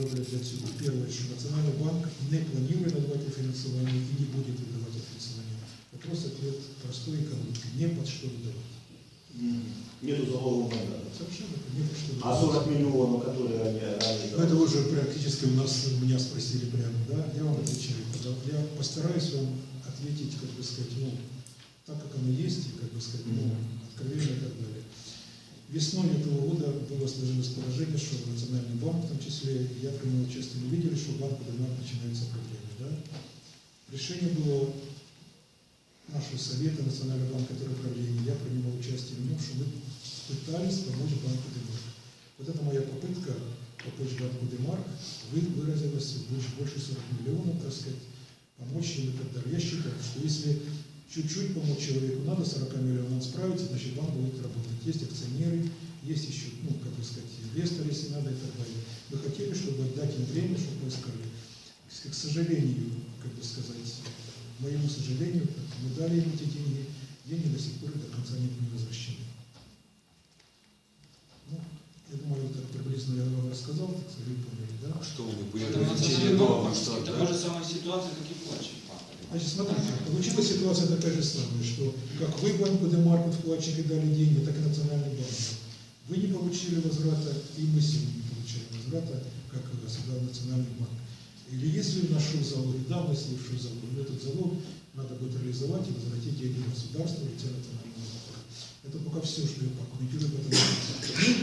роблять для цього. Перше, що Національний банк не планує надавати фінансування і не буде видавати фінансування. Вопрос ответ простой экономики. Не под что выдавать. Нету залогового мандата. Совершенно не под что А 40 миллионов, которые они ранее Ну, Это уже практически у нас меня спросили прямо, да, я вам отвечаю. Пожалуйста. Я постараюсь вам ответить, как бы сказать, ну, так как оно есть, и, как бы сказать, ну, откровенно и так далее. Весной этого года было сложилось положение, что Национальный банк, в том числе, я принял участие, мы видели, что банк Бадемар начинаются проблемы, да. Решение было нашего совета Национального банка управления, я принимал участие в нем, что мы пытались помочь банку Демарк. Вот это моя попытка помочь банку Демарк вы, выразилась в больше, больше 40 миллионов, так сказать, помочь им и так далее. Я считаю, что если чуть-чуть помочь человеку, надо 40 миллионов, он справится, значит банк будет работать. Есть акционеры, есть еще, ну, как бы сказать, инвесторы, если надо и так далее. Мы хотели, чтобы дать им время, чтобы поискали. К сожалению, как бы сказать, к моему сожалению, мы дали им эти деньги, деньги до сих пор до конца не были возвращены. Ну, я думаю, так приблизно я вам рассказал, так сказать, вы поняли, да? А что вы не поняли? Это в течение национальный этого банк. масштаба, Это да? та же самая ситуация, как и плачет банк. Значит, смотрите, получилась ситуация такая же самая, что как вы банку Демарку вкладчики дали деньги, так и Национальный банк. Вы не получили возврата, и мы сегодня не получаем возврата, как осуждал Национальный банк. Или если нашел залог, да, мы слышали залог, но этот залог надо будет реализовать и возвратить деньги государству в лице Национального банка. Это пока все, что я прокомментирую этому вопросу.